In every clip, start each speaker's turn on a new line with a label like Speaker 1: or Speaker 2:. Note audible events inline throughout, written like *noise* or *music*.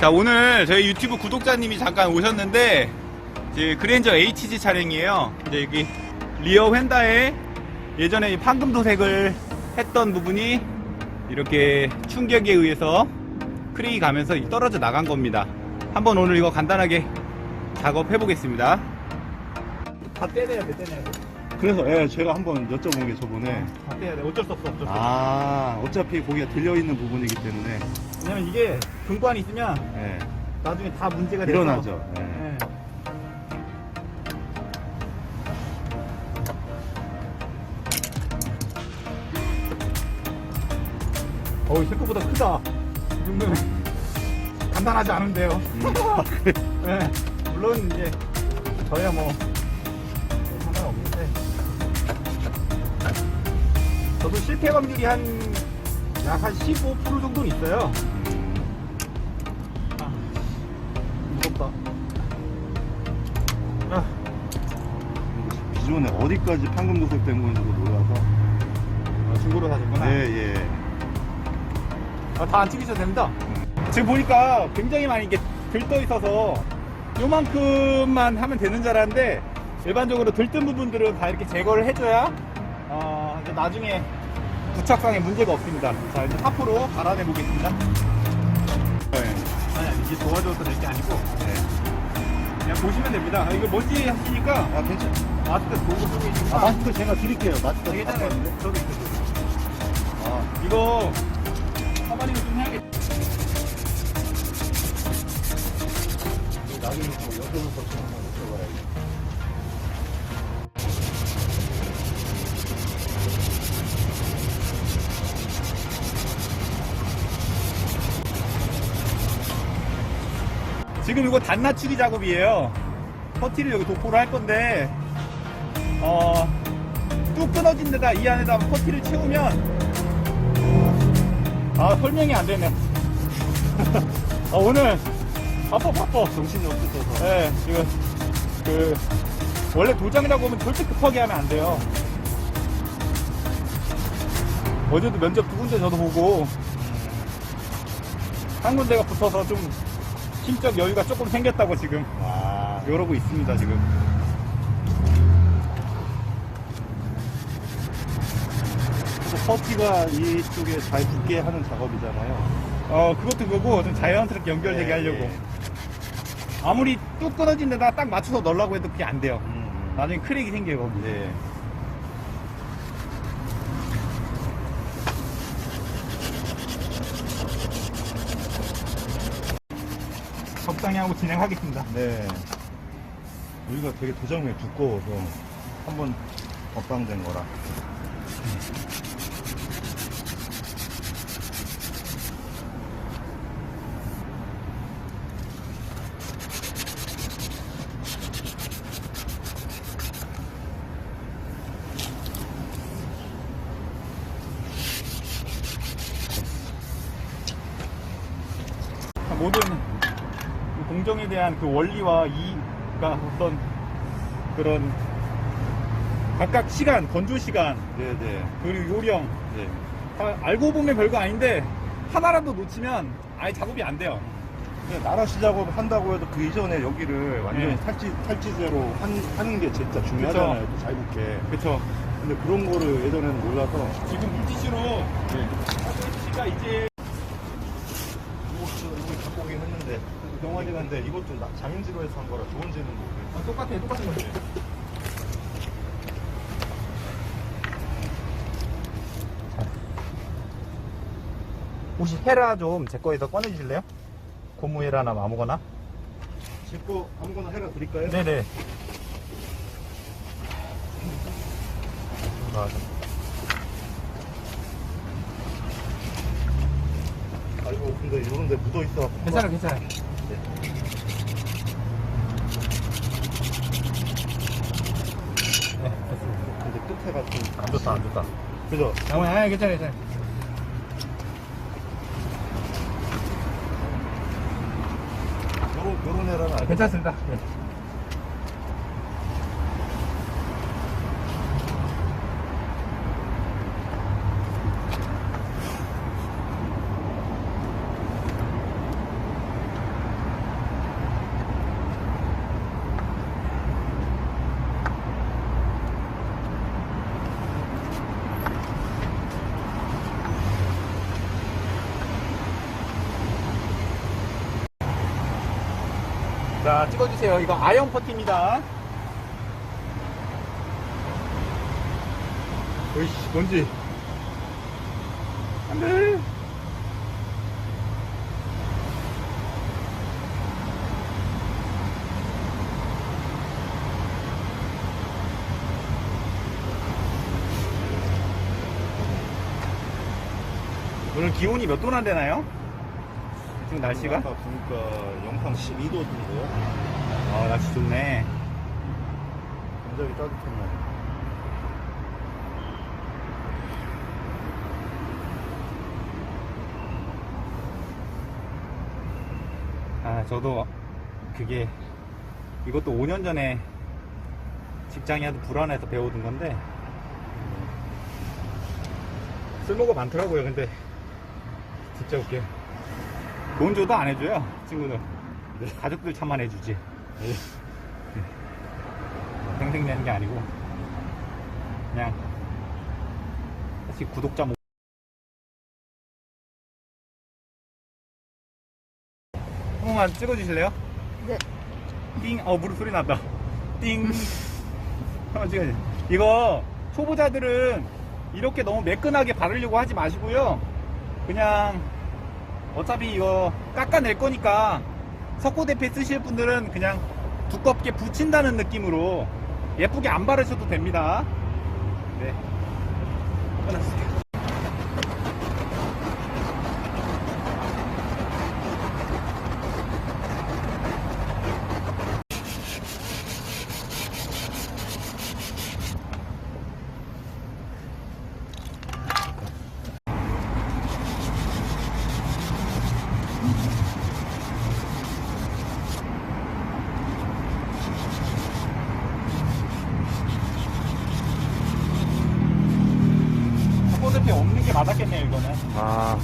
Speaker 1: 자 오늘 저희 유튜브 구독자님이 잠깐 오셨는데 이제 그랜저 HG 차량이에요. 이제 여기 리어 휀다에 예전에 이 판금도색을 했던 부분이 이렇게 충격에 의해서 크랙이 가면서 떨어져 나간 겁니다. 한번 오늘 이거 간단하게 작업해 보겠습니다. 다 떼내야 돼, 떼내야 돼.
Speaker 2: 그래서 예, 제가 한번 여쭤본 게 저번에
Speaker 1: 다 떼야 돼. 어쩔 수 없어, 어쩔 수 없어.
Speaker 2: 아 어차피 거기가 들려 있는 부분이기 때문에
Speaker 1: 왜냐면 이게 금관이 있으면
Speaker 2: 예,
Speaker 1: 나중에 다 문제가 돼서
Speaker 2: 일어나죠 예.
Speaker 1: 네. 어우 생각보다 크다 이 정도면 간단하지 않은데요
Speaker 2: 음. *laughs*
Speaker 1: 네. 물론 이제 저야 뭐 저도 실패 확률이 한 약 한 15% 정도는 있어요. 아, 무섭다. 아,
Speaker 2: 기존에 어디까지 판금 도색 된 건지도 몰라서.
Speaker 1: 아, 중고로 사셨구나.
Speaker 2: 예 예.
Speaker 1: 아, 다 안 찍으셔도 됩니다. 지금 보니까 굉장히 많이 이게 들떠 있어서 요만큼만 하면 되는 줄 알았는데 일반적으로 들뜬 부분들은 다 이렇게 제거를 해줘야 나중에 부착상에 문제가 없습니다. 자 이제 사포로 갈아내 보겠습니다.
Speaker 2: 네.
Speaker 1: 아니 이게 도와줘서 될 게 아니고
Speaker 2: 네.
Speaker 1: 그냥 보시면 됩니다. 아, 이거 먼지 하시니까
Speaker 2: 아 괜찮
Speaker 1: 마스크 보고 쓰고 있으니까
Speaker 2: 아 마스크 제가 드릴게요 마스크
Speaker 1: 괜찮아요. 저도 있어요.
Speaker 2: 아,
Speaker 1: 이거 사바리를 좀 해야겠다.
Speaker 2: 나중에 또 여쭤볼 것좀한
Speaker 1: 지금 이거 단나추리 작업이에요. 퍼티를 여기 도포를 할 건데, 어, 뚝 끊어진 데다 이 안에다 퍼티를 채우면, 아, 설명이 안 되네. *laughs* 아, 오늘, 바빠, 바빠.
Speaker 2: 정신이 없으셔서
Speaker 1: 네, 지금, 그, 원래 도장이라고 하면 절대 급하게 하면 안 돼요. 어제도 면접 두 군데 저도 보고, 한 군데가 붙어서 좀, 심적 여유가 조금 생겼다고 지금,
Speaker 2: 아
Speaker 1: 이러고 있습니다, 지금.
Speaker 2: 또 퍼티가 이쪽에 잘 붙게 하는 작업이잖아요
Speaker 1: 어, 그것도 그거고, 좀 자연스럽게 연결되게
Speaker 2: 네,
Speaker 1: 하려고.
Speaker 2: 네.
Speaker 1: 아무리 뚝 끊어진 데다 딱 맞춰서 넣으려고 해도 그게 안 돼요.
Speaker 2: 음,
Speaker 1: 나중에 크랙이 생겨요, 거기.
Speaker 2: 네.
Speaker 1: 적당히 하고 진행하겠습니다.
Speaker 2: 네. 여기가 되게 도장면이 두꺼워서 한번 업방된 거라.
Speaker 1: 모든 그 공정에 대한 그 원리와 이가 어떤 그런 각각 시간, 건조 시간,
Speaker 2: 네네.
Speaker 1: 그리고 요령,
Speaker 2: 네.
Speaker 1: 다 알고 보면 별거 아닌데 하나라도 놓치면 아예 작업이 안 돼요.
Speaker 2: 근데 나라 시 작업 한다고 해도 그 이전에 여기를 완전히
Speaker 1: 네.
Speaker 2: 탈지, 탈지제로 한, 하는 게 진짜 중요하잖아요. 또잘 붙게.
Speaker 1: 그렇죠.
Speaker 2: 근데 그런 거를 예전에는 몰라서.
Speaker 1: 지금 물티슈로
Speaker 2: 네.
Speaker 1: 물티슈가 이제
Speaker 2: 이거, 이거 갖고 오긴 했는데. 갔는데 이것도 나- 장인지로 해서 한 거라 좋은지는 모르겠어요.
Speaker 1: 아, 똑같아, 똑같은 거지. 혹시 헤라 좀 제 거에서 꺼내주실래요? 고무 헤라나 뭐 아무거나?
Speaker 2: 제거 아무거나 해라 드릴까요?
Speaker 1: 네네. 맞아.
Speaker 2: 아이고, 근데 이런 데 묻어있어.
Speaker 1: 괜찮아, 괜찮아.
Speaker 2: 근데 끝에가 좀.
Speaker 1: 안 좋다, 안 좋다.
Speaker 2: 그죠?
Speaker 1: 양호, 아, 괜찮아, 괜찮아.
Speaker 2: 요런, 요런 애라는 알죠?
Speaker 1: 괜찮습니다. 네. 자, 찍어주세요. 이거 아이언 퍼티입니다. 으이씨, 뭔지. 안 돼. 오늘 기온이 몇 도나 되나요? 지금 날씨가?
Speaker 2: 아까 보니까 영상 12도던데요.
Speaker 1: 아, 날씨 좋네.
Speaker 2: 굉장히 따뜻했네.
Speaker 1: 아, 저도 그게 이것도 5년 전에 직장이 아주 불안해서 배워둔 건데 쓸모가 많더라고요. 근데 진짜 웃겨요. 돈 줘도 안 해줘요, 친구들. 가족들 차만 해주지. 평생 내는 게 아니고 그냥 사실 구독자 모 한 번만 찍어주실래요?
Speaker 3: 네.
Speaker 1: 띵, 어, 무릎 소리 난다. 띵. *laughs* 한번 찍어주세요. 이거, 초보자들은 이렇게 너무 매끈하게 바르려고 하지 마시고요. 그냥, 어차피 이거 깎아낼 거니까, 석고대패 쓰실 분들은 그냥 두껍게 붙인다는 느낌으로 예쁘게 안 바르셔도 됩니다. 네. 석고대패 없는 게 맞았겠네요, 이거는.
Speaker 2: 아,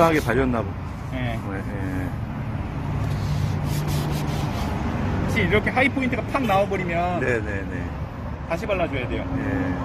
Speaker 2: 적당하게 발렸나 보.
Speaker 1: 네.
Speaker 2: 네.
Speaker 1: 혹시 이렇게 하이 포인트가 팍 나와버리면
Speaker 2: 네네네.
Speaker 1: 다시 발라줘야 돼요.
Speaker 2: 네.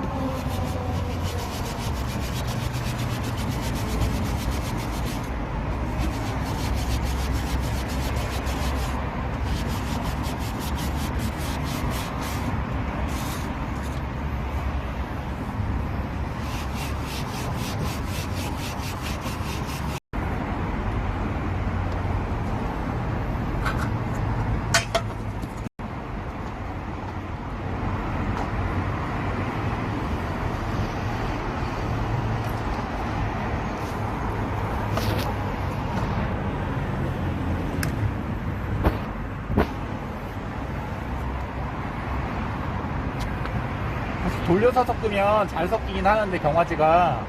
Speaker 1: 돌려서 섞으면 잘 섞이긴 하는데 경화지가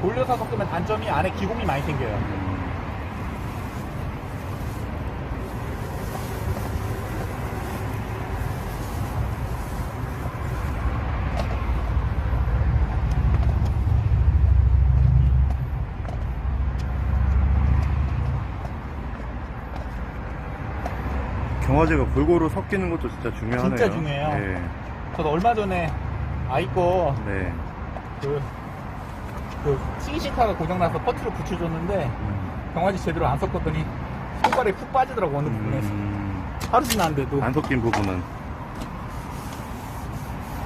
Speaker 1: 돌려서 섞으면 단점이 안에 기공이 많이 생겨요.
Speaker 2: 경화제가 골고루 섞이는 것도 진짜 중요하네요.
Speaker 1: 진짜 중요해요.
Speaker 2: 네.
Speaker 1: 저도 얼마 전에 아이 거
Speaker 2: 네.
Speaker 1: 그, 그 CC카가 고장나서 퍼트를 붙여줬는데 경화지 제대로 안 섞었더니 손발에 푹 빠지더라고 어느 부분에서.
Speaker 2: 음,
Speaker 1: 하루 지났는데도.
Speaker 2: 안 섞인 부분은.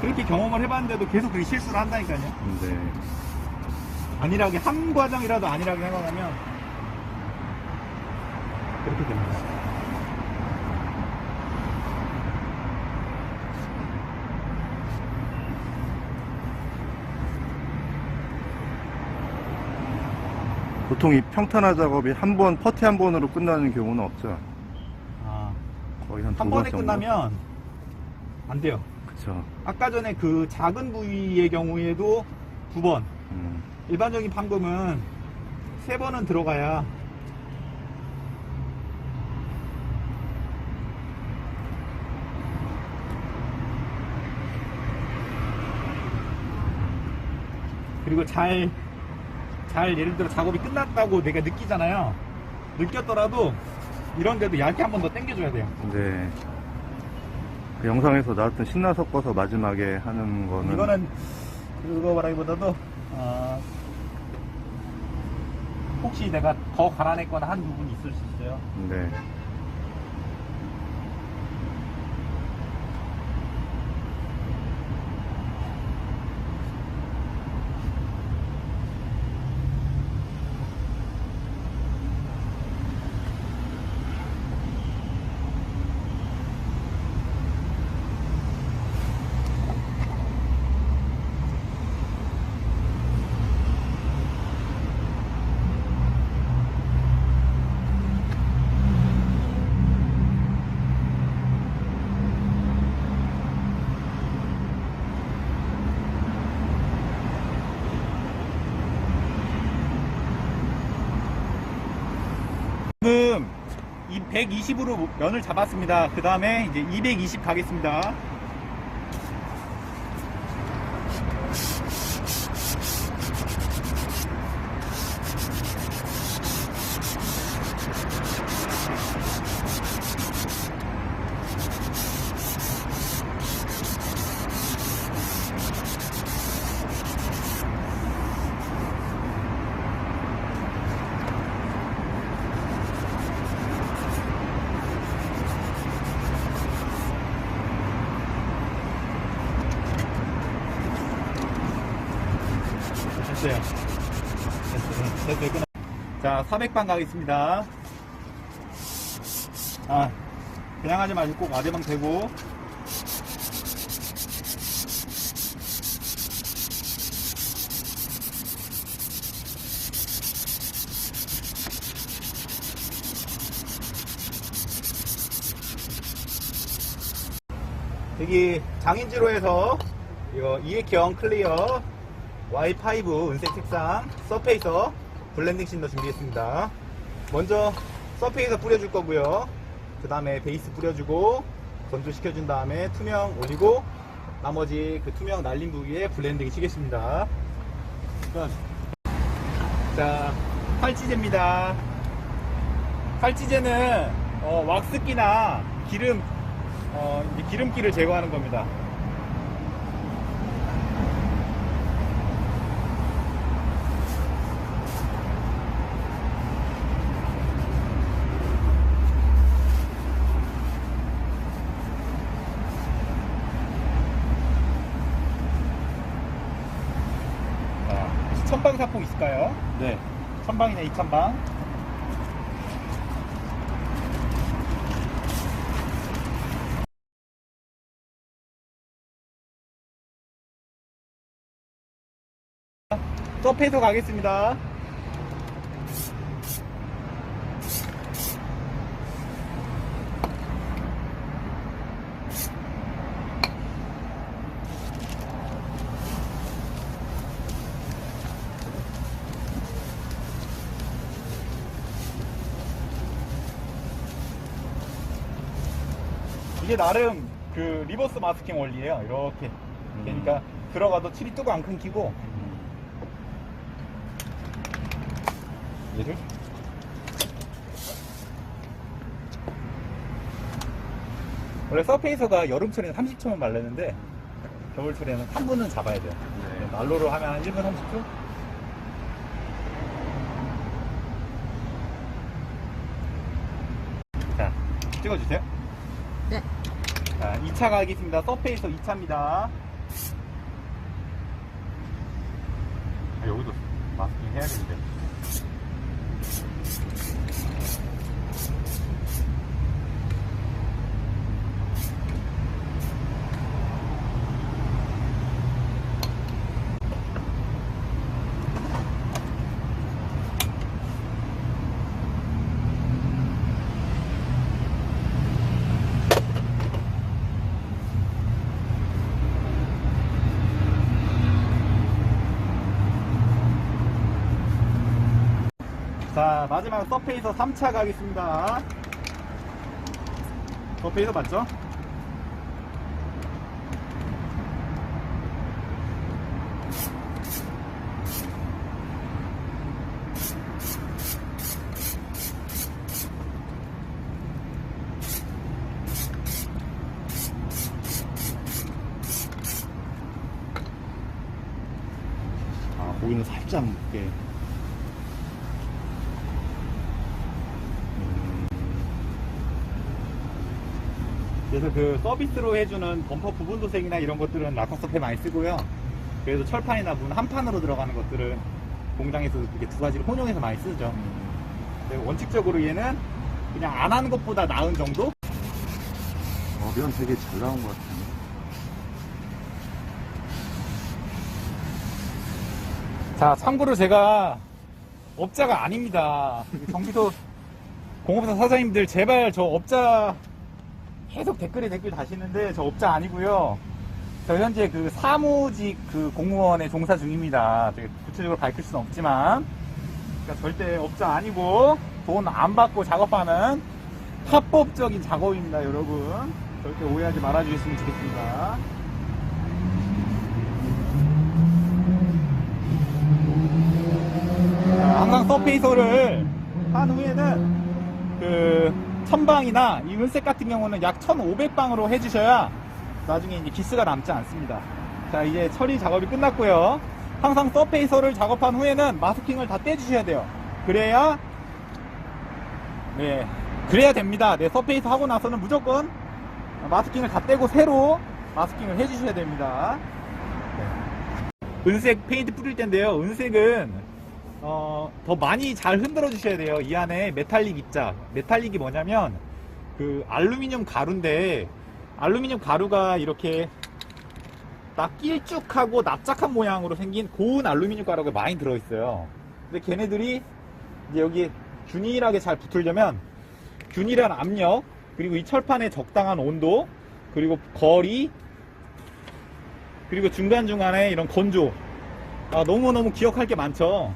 Speaker 1: 그렇게 경험을 해봤는데도 계속 그렇게 실수를 한다니까요.
Speaker 2: 네.
Speaker 1: 안일하게 한 과정이라도 안일하게 해나가면 그렇게 됩니다
Speaker 2: 보통 이 평탄화 작업이 한 번, 퍼티 한 번으로 끝나는 경우는 없죠.
Speaker 1: 아,
Speaker 2: 거의 한두한번
Speaker 1: 번에
Speaker 2: 정도.
Speaker 1: 끝나면 안 돼요
Speaker 2: 그쵸.
Speaker 1: 아까 전에 그 작은 부위의 경우에도 두 번
Speaker 2: 음,
Speaker 1: 일반적인 판금은 세 번은 들어가야 그리고 잘, 잘 예를 들어 작업이 끝났다고 내가 느끼잖아요. 느꼈더라도 이런 데도 얇게 한 번 더 당겨줘야 돼요.
Speaker 2: 네. 그 영상에서 나왔던 신나 섞어서 마지막에 하는 거는.
Speaker 1: 이거는 그거 말하기보다도 어, 혹시 내가 더 갈아냈거나 한 부분이 있을 수 있어요.
Speaker 2: 네.
Speaker 1: 120으로 면을 잡았습니다. 그 다음에 이제 220 가겠습니다. 됐어요. 됐어요. 됐어요. 끊어. 자, 400방 가겠습니다. 아, 그냥 하지 말고 꼭 아대방 대고. 여기 장인지로에서 이거 이액형 클리어 Y5 은색 색상 서페이서 블렌딩 신더 준비했습니다. 먼저 서페이서 뿌려줄 거고요. 그 다음에 베이스 뿌려주고 건조시켜준 다음에 투명 올리고 나머지 그 투명 날린 부위에 블렌딩 치겠습니다. 끝. 자, 팔찌제입니다. 팔찌제는 어, 왁스기나 기름 어, 기름기를 제거하는 겁니다. 자, 혹시 천방 사포 있을까요?
Speaker 2: 네.
Speaker 1: 천방이나 이천방. 서페이서 가겠습니다. 나름 그 리버스 마스킹 원리예요. 이렇게. 그러니까 들어가도 칠이 뜨고 안 끊기고 얘를 원래 서페이서가 여름철에는 30초면 말르는데 겨울철에는 3분은 잡아야 돼요.
Speaker 2: 네.
Speaker 1: 난로로 하면 한 1분 30초? 자, 찍어주세요.
Speaker 3: 네.
Speaker 1: 자, 2차 가 겠습니다. 서페이서 2차입니다. 아, 여기도 마스킹 해야겠는데. 자, 마지막 서페이서 3차 가겠습니다. 서페이서 맞죠? 아, 고기는 살짝 묻게. 음. 그래서 그 서비스로 해주는 범퍼 부분 도색이나 이런 것들은 라커스페 많이 쓰고요. 그래서 철판이나 문 한 판으로 들어가는 것들은 공장에서 이렇게 두 가지를 혼용해서 많이 쓰죠. 근데 원칙적으로 얘는 그냥 안 하는 것보다 나은 정도?
Speaker 2: 어, 면 되게 잘 나온 것 같은데.
Speaker 1: 자, 참고로 제가 업자가 아닙니다. 경기도 공업사 사장님들 제발 저 업자 계속 댓글에 댓글 다시는데 저 업자 아니고요. 저 현재 그 사무직 그 공무원에 종사 중입니다. 구체적으로 밝힐 수는 없지만 그러니까 절대 업자 아니고 돈 안 받고 작업하는 합법적인 작업입니다, 여러분. 절대 오해하지 말아주셨으면 좋겠습니다. 자, 항상 서페이서를 한 후에는 그 천방이나 이 은색 같은 경우는 약 1500방으로 해주셔야 나중에 이제 기스가 남지 않습니다. 자 이제 처리 작업이 끝났고요. 항상 서페이서를 작업한 후에는 마스킹을 다 떼주셔야 돼요. 그래야 네 그래야 됩니다. 네 서페이서 하고 나서는 무조건 마스킹을 다 떼고 새로 마스킹을 해주셔야 됩니다. 네. 은색 페인트 뿌릴 텐데요. 은색은 어, 더 많이 잘 흔들어 주셔야 돼요. 이 안에 메탈릭 입자. 메탈릭이 뭐냐면 그 알루미늄 가루인데 알루미늄 가루가 이렇게 딱 길쭉하고 납작한 모양으로 생긴 고운 알루미늄 가루가 많이 들어 있어요. 근데 걔네들이 이제 여기 균일하게 잘 붙으려면 균일한 압력 그리고 이 철판의 적당한 온도 그리고 거리 그리고 중간중간에 이런 건조 아, 너무너무 기억할 게 많죠.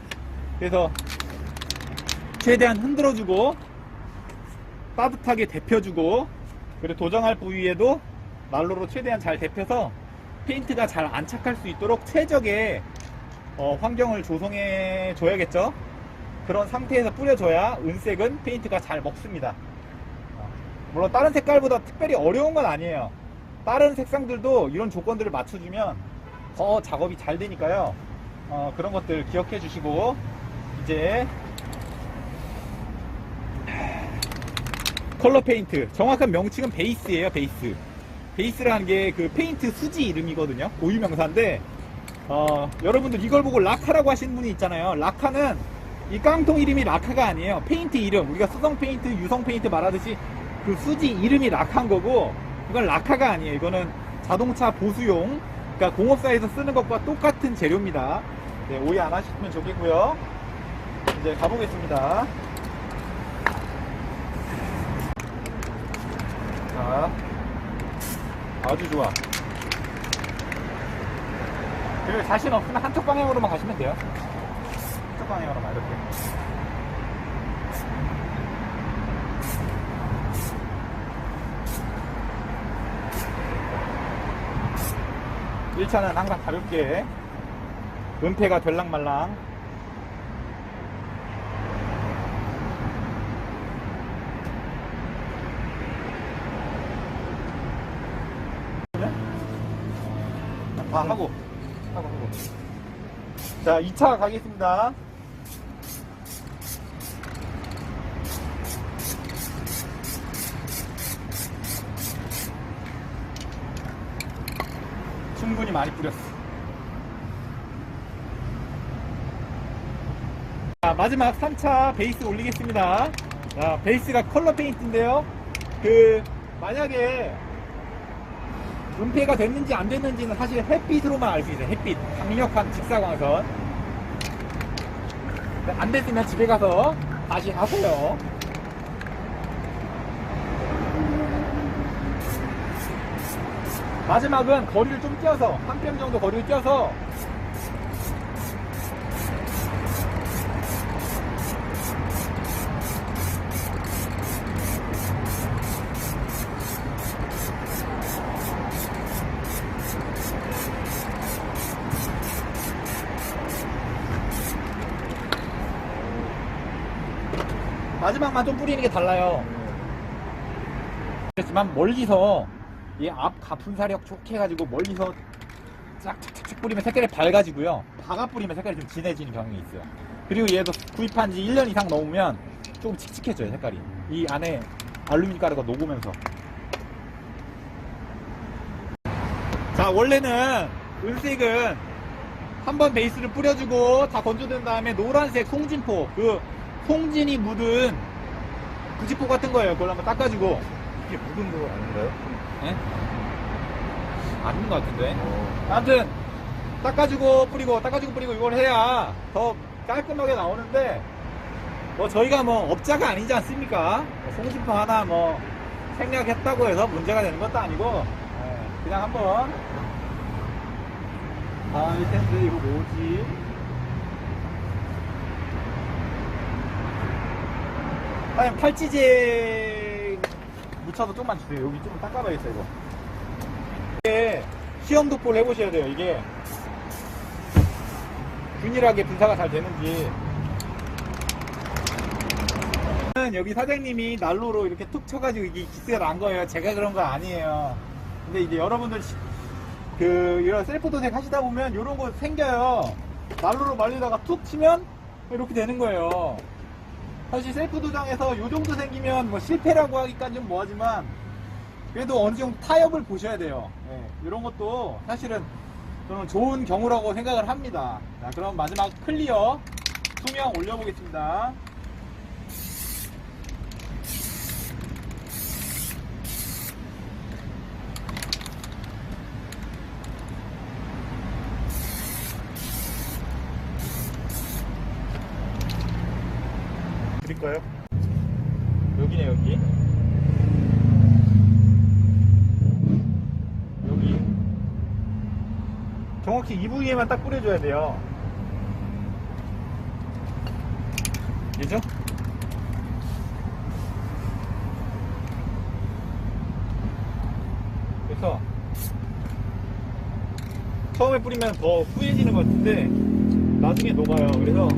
Speaker 1: 그래서 최대한 흔들어주고 따뜻하게 데펴주고 그리고 도정할 부위에도 난로로 최대한 잘 데펴서 페인트가 잘 안착할 수 있도록 최적의 어, 환경을 조성해 줘야겠죠. 그런 상태에서 뿌려줘야 은색은 페인트가 잘 먹습니다. 어, 물론 다른 색깔보다 특별히 어려운 건 아니에요. 다른 색상들도 이런 조건들을 맞춰주면 더 작업이 잘 되니까요. 어, 그런 것들 기억해 주시고 이제 컬러 페인트. 정확한 명칭은 베이스예요 베이스. 베이스라는 게 그 페인트 수지 이름이거든요. 고유 명사인데 어, 여러분들 이걸 보고 라카라고 하시는 분이 있잖아요. 라카는 이 깡통 이름이 라카가 아니에요. 페인트 이름. 우리가 수성 페인트 유성 페인트 말하듯이 그 수지 이름이 라카인 거고 이건 라카가 아니에요. 이거는 자동차 보수용 그러니까 공업사에서 쓰는 것과 똑같은 재료입니다. 네, 오해 안 하시면 좋겠고요 이제 가보겠습니다. 자, 아주 좋아. 그리고 자신 없으면 한쪽 방향으로만 가시면 돼요. 한쪽 방향으로만 이렇게. 일차는 항상 가볍게 은폐가 될랑말랑 다 하고. 하고 하고. 자 2차 가겠습니다. 충분히 많이 뿌렸어. 자 마지막 3차 베이스 올리겠습니다. 자 베이스가 컬러 페인트인데요. 그 만약에 은폐가 됐는지 안 됐는지는 사실 햇빛으로만 알 수 있어요. 햇빛. 강력한 직사광선. 네, 안 됐으면 집에 가서 다시 하세요. 마지막은 거리를 좀 띄어서, 한 뼘 정도 거리를 띄어서 마지막만 좀 뿌리는 게 달라요. 그렇지만 멀리서 이 앞 가분사력 좋게 해가지고 멀리서 쫙쫙쫙 뿌리면 색깔이 밝아지고요. 다가 뿌리면 색깔이 좀 진해지는 경향이 있어요. 그리고 얘도 구입한 지 1년 이상 넘으면 조금 칙칙해져요, 색깔이. 이 안에 알루미늄 가루가 녹으면서. 자, 원래는 은색은 한 번 베이스를 뿌려주고 다 건조된 다음에 노란색 송진포, 그 송진이 묻은 부지포 같은 거예요. 그걸 한번 닦아주고.
Speaker 2: 이게 묻은 거 아닌가요?
Speaker 1: 예? 아닌 것 같은데.
Speaker 2: 어,
Speaker 1: 아무튼 닦아주고 뿌리고 닦아주고 뿌리고 이걸 해야 더 깔끔하게 나오는데 뭐 저희가 뭐 업자가 아니지 않습니까? 뭐 송신포 하나 뭐 생략했다고 해서 문제가 되는 것도 아니고 예, 그냥 한번 아이 텐데 이거 뭐지? 아니 팔찌제 묻혀서 좀만 주세요. 여기 좀 닦아봐야겠어 이거. 이게 시험 도포를 해보셔야 돼요. 이게 균일하게 분사가 잘 되는지. 여기 사장님이 난로로 이렇게 툭 쳐가지고 이게 기스가 난 거예요. 제가 그런 거 아니에요. 근데 이제 여러분들 시- 그 이런 셀프 도색 하시다 보면 이런 거 생겨요. 난로로 말리다가 툭 치면 이렇게 되는 거예요. 사실 셀프 도장에서 이 정도 생기면 뭐 실패라고 하기까지는 좀 뭐하지만 그래도 어느 정도 타협을 보셔야 돼요. 이런 것도 사실은 저는 좋은 경우라고 생각을 합니다. 자, 그럼 마지막 클리어 투명 올려보겠습니다. 드릴까요? 여기네 여기 여기 정확히 이 부위에만 딱 뿌려줘야 돼요 얘죠? 그래서 처음에 뿌리면 더 후해지는 것 같은데 나중에 녹아요 그래서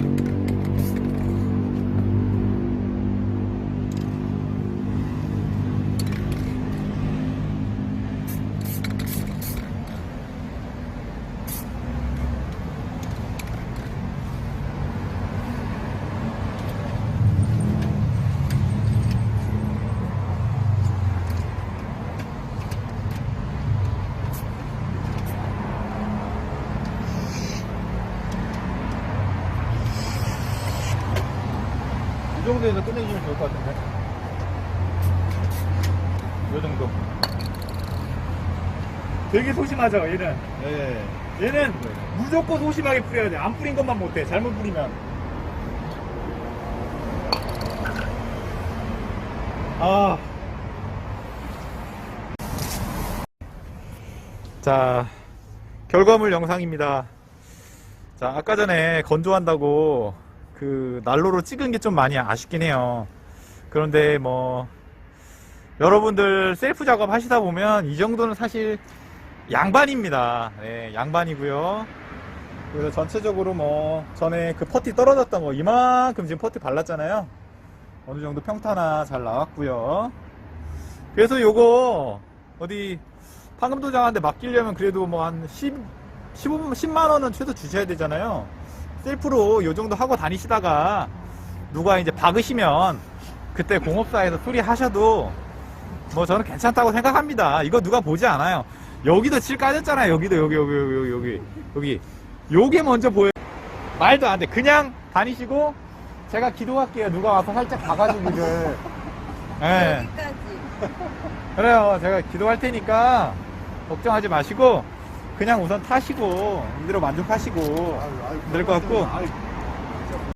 Speaker 1: 정도에서 끝내주면 좋을 것 같은데. 이 정도. 되게 소심하죠, 얘는.
Speaker 2: 네.
Speaker 1: 얘는 무조건 소심하게 뿌려야 돼. 안 뿌린 것만 못해. 잘못 뿌리면. 아. 자, 결과물 영상입니다. 자, 아까 전에 건조한다고 그 난로로 찍은 게 좀 많이 아쉽긴 해요. 그런데 뭐 여러분들 셀프 작업 하시다 보면 이 정도는 사실 양반입니다. 네, 양반이고요. 그래서 전체적으로 뭐 전에 그 퍼티 떨어졌던 거 이만큼 지금 퍼티 발랐잖아요. 어느 정도 평탄화 잘 나왔고요. 그래서 요거 어디 판금도장한테 맡기려면 그래도 뭐 한 10, 15, 10만 원은 최소 주셔야 되잖아요. 셀프로 요 정도 하고 다니시다가 누가 이제 박으시면 그때 공업사에서 수리하셔도 뭐 저는 괜찮다고 생각합니다. 이거 누가 보지 않아요. 여기도 칠 까졌잖아요. 여기도 여기 여기 여기 여기 여기 요게 먼저 보여. 말도 안 돼. 그냥 다니시고 제가 기도할게요. 누가 와서 살짝 봐가지고 이를. 예.
Speaker 3: 여기까지.
Speaker 1: 그래요. 제가 기도할 테니까 걱정하지 마시고 그냥 우선 타시고 이대로 만족하시고 될것 같고.
Speaker 2: 아유,